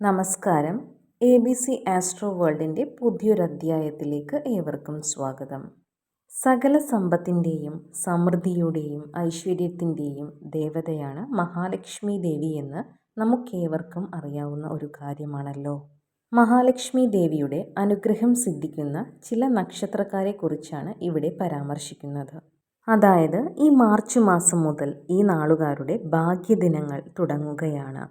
നമസ്കാരം. A B C astro വേൾഡിന്റെ പുതിയൊരധ്യായത്തിലേക്ക് ഏവർക്കും സ്വാഗതം. സകല സമ്പത്തിന്റെയും സമൃദ്ധിയുടെയും ഐശ്വര്യത്തിന്റെയും ദേവതയാണ് മഹാലക്ഷ്മി ദേവി എന്ന് നമുക്കേവർക്കും അറിയാവുന്ന ഒരു കാര്യമാണല്ലോ. മഹാലക്ഷ്മി ദേവിയുടെ അനുഗ്രഹം സിദ്ധിക്കുന്ന ചില നക്ഷത്രക്കാരെക്കുറിച്ചാണ് ഇവിടെ പരാമർശിക്കുന്നത്. അതായത് ഈ മാർച്ച് മാസം മുതൽ ഈ നാളുകാരുടെ ഭാഗ്യദിനങ്ങൾ തുടങ്ങുകയാണ്.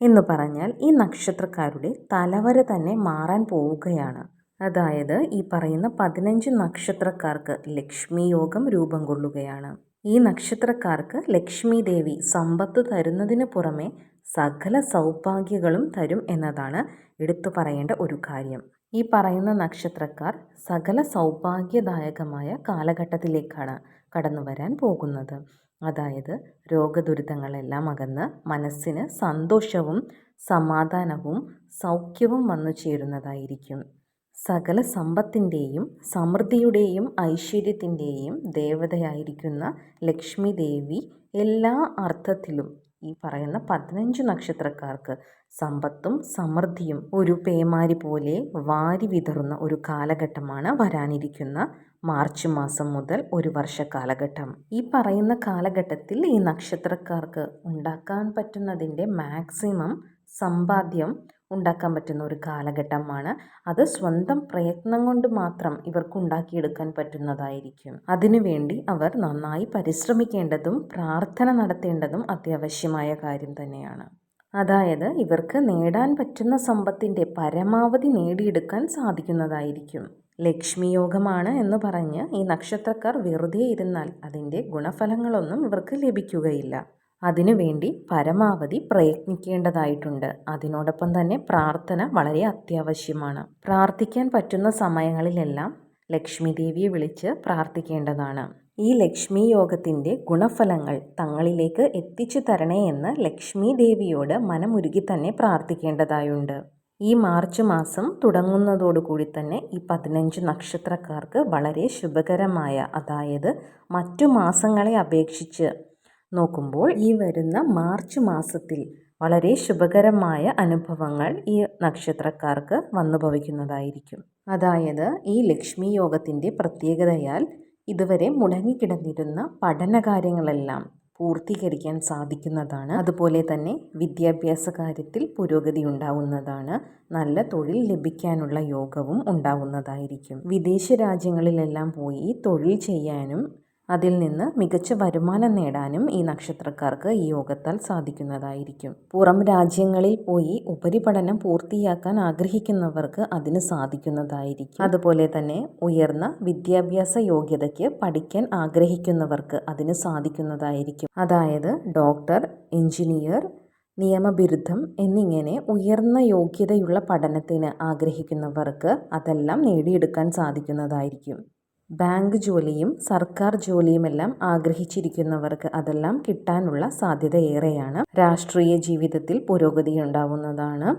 എന്ന് പറഞ്ഞാൽ ഈ നക്ഷത്രക്കാരുടെ തലവര തന്നെ മാറാൻ പോവുകയാണ്. അതായത് ഈ പറയുന്ന പതിനഞ്ച് നക്ഷത്രക്കാർക്ക് ലക്ഷ്മി യോഗം രൂപം കൊള്ളുകയാണ്. ഈ നക്ഷത്രക്കാർക്ക് ലക്ഷ്മി ദേവി സമ്പത്ത് തരുന്നതിന് പുറമെ സകല സൗഭാഗ്യങ്ങളും തരും എന്നതാണ് എടുത്തു പറയേണ്ട ഒരു കാര്യം. ഈ പറയുന്ന നക്ഷത്രക്കാർ സകല സൗഭാഗ്യദായകമായ കാലഘട്ടത്തിലേക്കാണ് കടന്നു വരാൻ പോകുന്നത്. അതായത് രോഗദുരിതങ്ങളെല്ലാം അകന്ന് മനസ്സിന് സന്തോഷവും സമാധാനവും സൗഖ്യവും വന്നു ചേരുന്നതായിരിക്കും. സകല സമ്പത്തിന്റെയും സമൃദ്ധിയുടെയും ഐശ്വര്യത്തിന്റെയും ദേവതയായിരിക്കുന്ന ലക്ഷ്മി ദേവി എല്ലാ അർത്ഥത്തിലും ഈ പറയുന്ന പതിനഞ്ച് നക്ഷത്രക്കാർക്ക് സമ്പത്തും സമൃദ്ധിയും ഒരു പേമാരി പോലെ വാരി വിതറുന്ന ഒരു കാലഘട്ടമാണ് വരാനിരിക്കുന്ന മാർച്ച് മാസം മുതൽ ഒരു വർഷ കാലഘട്ടം. ഈ പറയുന്ന കാലഘട്ടത്തിൽ ഈ നക്ഷത്രക്കാർക്ക് ഉണ്ടാക്കാൻ പറ്റുന്നതിന്റെ മാക്സിമം സമ്പാദ്യം ഉണ്ടാക്കാൻ പറ്റുന്ന ഒരു കാലഘട്ടമാണ്. അത് സ്വന്തം പ്രയത്നം കൊണ്ട് മാത്രം ഇവർക്ക് ഉണ്ടാക്കിയെടുക്കാൻ പറ്റുന്നതായിരിക്കും. അതിനുവേണ്ടി അവർ നന്നായി പരിശ്രമിക്കേണ്ടതും പ്രാർത്ഥന നടത്തേണ്ടതും അത്യാവശ്യമായ കാര്യം തന്നെയാണ്. അതായത് ഇവർക്ക് നേടാൻ പറ്റുന്ന സമ്പത്തിന്റെ പരമാവധി നേടിയെടുക്കാൻ സാധിക്കുന്നതായിരിക്കും. ലക്ഷ്മി യോഗമാണ് എന്ന് പറഞ്ഞ് ഈ നക്ഷത്രക്കാർ വെറുതെ ഇരുന്നാൽ അതിന്റെ ഗുണഫലങ്ങളൊന്നും ഇവർക്ക് ലഭിക്കുകയില്ല. അതിനുവേണ്ടി പരമാവധി പ്രയത്നിക്കേണ്ടതായിട്ടുണ്ട്. അതിനോടൊപ്പം തന്നെ പ്രാർത്ഥന വളരെ അത്യാവശ്യമാണ്. പ്രാർത്ഥിക്കാൻ പറ്റുന്ന സമയങ്ങളിലെല്ലാം ലക്ഷ്മി ദേവിയെ വിളിച്ച് പ്രാർത്ഥിക്കേണ്ടതാണ്. ഈ ലക്ഷ്മി യോഗത്തിന്റെ ഗുണഫലങ്ങൾ തങ്ങളിലേക്ക് എത്തിച്ചു തരണേ എന്ന് ലക്ഷ്മി ദേവിയോട് മനമുരുകി തന്നെ പ്രാർത്ഥിക്കേണ്ടതായുണ്ട്. ഈ മാർച്ച് മാസം തുടങ്ങുന്നതോടുകൂടി തന്നെ ഈ പതിനഞ്ച് നക്ഷത്രക്കാർക്ക് വളരെ ശുഭകരമായ അതായത് മറ്റു മാസങ്ങളെ അപേക്ഷിച്ച് നോക്കുമ്പോൾ ഈ വരുന്ന മാർച്ച് മാസത്തിൽ വളരെ ശുഭകരമായ അനുഭവങ്ങൾ ഈ നക്ഷത്രക്കാർക്ക് വന്നു ഭവിക്കുന്നതായിരിക്കും. അതായത് ഈ ലക്ഷ്മി യോഗത്തിന്റെ പ്രത്യേകതയാൽ ഇതുവരെ മുടങ്ങിക്കിടന്നിരുന്ന പഠനകാര്യങ്ങളെല്ലാം പൂർത്തീകരിക്കാൻ സാധിക്കുന്നതാണ്. അതുപോലെ തന്നെ വിദ്യാഭ്യാസ കാര്യത്തിൽ പുരോഗതി ഉണ്ടാവുന്നതാണ്. നല്ല തൊഴിൽ ലഭിക്കാനുള്ള യോഗവും ഉണ്ടാവുന്നതായിരിക്കും. വിദേശ രാജ്യങ്ങളിലെല്ലാം പോയി തൊഴിൽ ചെയ്യാനും അതിൽ നിന്ന് മികച്ച വരുമാനം നേടാനും ഈ നക്ഷത്രക്കാർക്ക് ഈ യോഗത്താൽ സാധിക്കുന്നതായിരിക്കും. പുറം രാജ്യങ്ങളിൽ പോയി ഉപരിപഠനം പൂർത്തിയാക്കാൻ ആഗ്രഹിക്കുന്നവർക്ക് അതിന് സാധിക്കുന്നതായിരിക്കും. അതുപോലെ തന്നെ ഉയർന്ന വിദ്യാഭ്യാസ യോഗ്യതയ്ക്ക് പഠിക്കാൻ ആഗ്രഹിക്കുന്നവർക്ക് അതിന് സാധിക്കുന്നതായിരിക്കും. അതായത് ഡോക്ടർ എഞ്ചിനീയർ നിയമബിരുദം എന്നിങ്ങനെ ഉയർന്ന യോഗ്യതയുള്ള പഠനത്തിന് ആഗ്രഹിക്കുന്നവർക്ക് അതെല്ലാം നേടിയെടുക്കാൻ സാധിക്കുന്നതായിരിക്കും. ബാങ്ക് ജോലിയും സർക്കാർ ജോലിയുമെല്ലാം ആഗ്രഹിച്ചിരിക്കുന്നവർക്ക് അതെല്ലാം കിട്ടാനുള്ള സാധ്യത ഏറെയാണ്. രാഷ്ട്രീയ ജീവിതത്തിൽ പുരോഗതി ഉണ്ടാവുന്നതാണ്.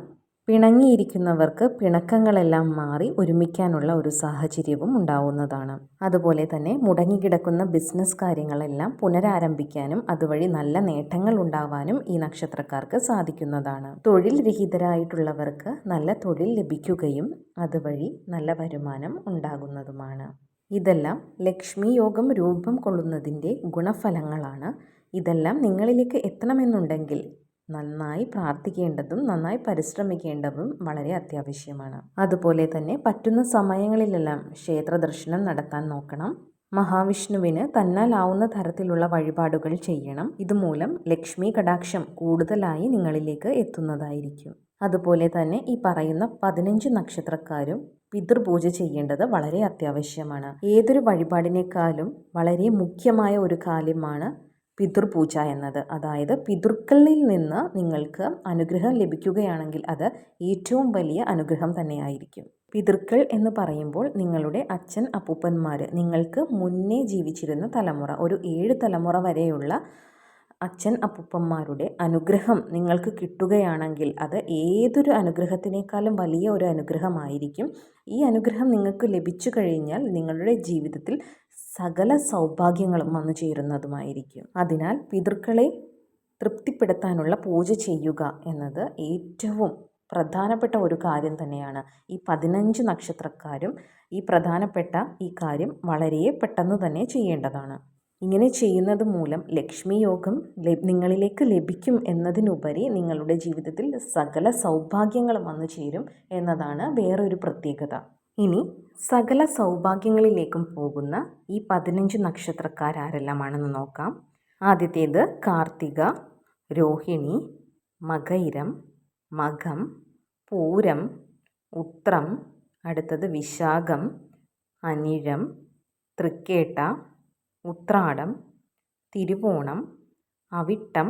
പിണങ്ങിയിരിക്കുന്നവർക്ക് പിണക്കങ്ങളെല്ലാം മാറി ഒരുമിക്കാനുള്ള ഒരു സാഹചര്യവും ഉണ്ടാവുന്നതാണ്. അതുപോലെ തന്നെ മുടങ്ങിക്കിടക്കുന്ന ബിസിനസ് കാര്യങ്ങളെല്ലാം പുനരാരംഭിക്കാനും അതുവഴി നല്ല നേട്ടങ്ങൾ ഉണ്ടാവാനും ഈ നക്ഷത്രക്കാർക്ക് സാധിക്കുന്നതാണ്. തൊഴിൽ രഹിതരായിട്ടുള്ളവർക്ക് നല്ല തൊഴിൽ ലഭിക്കുകയും അതുവഴി നല്ല വരുമാനം ഉണ്ടാകുന്നതുമാണ്. ഇതെല്ലാം ലക്ഷ്മി യോഗം രൂപം കൊള്ളുന്നതിന്റെ ഗുണഫലങ്ങളാണ്. ഇതെല്ലാം നിങ്ങളിലേക്ക് എത്തണമെന്നുണ്ടെങ്കിൽ നന്നായി പ്രാർത്ഥിക്കേണ്ടതും നന്നായി പരിശ്രമിക്കേണ്ടതും വളരെ അത്യാവശ്യമാണ്. അതുപോലെ തന്നെ പറ്റുന്ന സമയങ്ങളിലെല്ലാം ക്ഷേത്ര ദർശനം നടത്താൻ നോക്കണം. മഹാവിഷ്ണുവിന് തന്നാലാവുന്ന തരത്തിലുള്ള വഴിപാടുകൾ ചെയ്യണം. ഇതുമൂലം ലക്ഷ്മി കടാക്ഷം കൂടുതലായി നിങ്ങളിലേക്ക് എത്തുന്നതായിരിക്കും. അതുപോലെ തന്നെ ഈ പറയുന്ന പതിനഞ്ച് നക്ഷത്രക്കാരും പിതൃപൂജ ചെയ്യേണ്ടത് വളരെ അത്യാവശ്യമാണ്. ഏതൊരു വഴിപാടിനേക്കാളും വളരെ മുഖ്യമായ ഒരു കാര്യമാണ് പിതൃപൂജ എന്നത്. അതായത് പിതൃക്കളിൽ നിന്ന് നിങ്ങൾക്ക് അനുഗ്രഹം ലഭിക്കുകയാണെങ്കിൽ അത് ഏറ്റവും വലിയ അനുഗ്രഹം തന്നെയായിരിക്കും. പിതൃക്കൾ എന്ന് പറയുമ്പോൾ നിങ്ങളുടെ അച്ഛൻ അപ്പൂപ്പന്മാർ നിങ്ങൾക്ക് മുന്നേ ജീവിച്ചിരുന്ന തലമുറ ഒരു ഏഴ് തലമുറ വരെയുള്ള അച്ഛൻ അപ്പൂപ്പന്മാരുടെ അനുഗ്രഹം നിങ്ങൾക്ക് കിട്ടുകയാണെങ്കിൽ അത് ഏതൊരു അനുഗ്രഹത്തിനേക്കാളും വലിയ ഒരു അനുഗ്രഹമായിരിക്കും. ഈ അനുഗ്രഹം നിങ്ങൾക്ക് ലഭിച്ചു കഴിഞ്ഞാൽ നിങ്ങളുടെ ജീവിതത്തിൽ സകല സൗഭാഗ്യങ്ങളും വന്നു ചേരുന്നതുമായിരിക്കും. അതിനാൽ പിതൃക്കളെ തൃപ്തിപ്പെടുത്താനുള്ള പൂജ ചെയ്യുക എന്നത് ഏറ്റവും പ്രധാനപ്പെട്ട ഒരു കാര്യം തന്നെയാണ്. ഈ പതിനഞ്ച് നക്ഷത്രക്കാരും ഈ പ്രധാനപ്പെട്ട ഈ കാര്യം വളരെ പെട്ടെന്ന് തന്നെ ചെയ്യേണ്ടതാണ്. ഇങ്ങനെ ചെയ്യുന്നത് മൂലം ലക്ഷ്മി യോഗം നിങ്ങളിലേക്ക് ലഭിക്കും എന്നതിനുപരി നിങ്ങളുടെ ജീവിതത്തിൽ സകല സൗഭാഗ്യങ്ങളും വന്നു ചേരും എന്നതാണ് വേറൊരു പ്രത്യേകത. ഇനി സകല സൗഭാഗ്യങ്ങളിലേക്കും പോകുന്ന ഈ പതിനഞ്ച് നക്ഷത്രക്കാരാരെല്ലാമാണെന്ന് നോക്കാം. ആദ്യത്തേത് കാർത്തിക രോഹിണി മകയിരം മകം പൂരം ഉത്രം അടുത്തത് വിശാഖം അനിഴം തൃക്കേട്ട ഉത്രാടം തിരുവോണം അവിട്ടം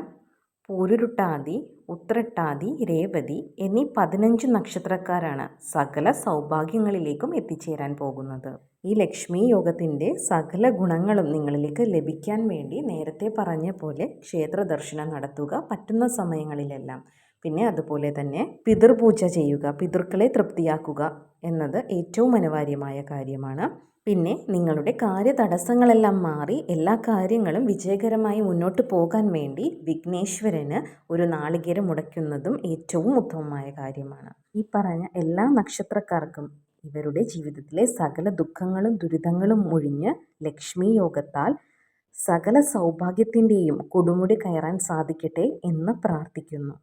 പൂരുരുട്ടാതി ഉത്രട്ടാതി രേവതി എന്നീ പതിനഞ്ച് നക്ഷത്രക്കാരാണ് സകല സൗഭാഗ്യങ്ങളിലേക്കും എത്തിച്ചേരാൻ പോകുന്നത്. ഈ ലക്ഷ്മി യോഗത്തിന്റെ സകല ഗുണങ്ങളും നിങ്ങളിലേക്ക് ലഭിക്കാൻ വേണ്ടി നേരത്തെ പറഞ്ഞ പോലെ ക്ഷേത്ര ദർശനം നടത്തുക പറ്റുന്ന സമയങ്ങളിലെല്ലാം. പിന്നെ അതുപോലെ തന്നെ പിതൃപൂജ ചെയ്യുക പിതൃക്കളെ തൃപ്തിയാക്കുക എന്നത് ഏറ്റവും അനിവാര്യമായ കാര്യമാണ്. പിന്നെ നിങ്ങളുടെ കാര്യ തടസ്സങ്ങളെല്ലാം മാറി എല്ലാ കാര്യങ്ങളും വിജയകരമായി മുന്നോട്ട് പോകാൻ വേണ്ടി വിഘ്നേശ്വരന് ഒരു നാളികേരം മുടക്കുന്നതും ഏറ്റവും ഉത്തമമായ കാര്യമാണ്. ഈ പറഞ്ഞ എല്ലാ നക്ഷത്രക്കാർക്കും ഇവരുടെ ജീവിതത്തിലെ സകല ദുഃഖങ്ങളും ദുരിതങ്ങളും ഒഴിഞ്ഞ് ലക്ഷ്മി യോഗത്താൽ സകല സൗഭാഗ്യത്തിന്റെയും കൊടുമുടി കയറാൻ സാധിക്കട്ടെ എന്ന് പ്രാർത്ഥിക്കുന്നു.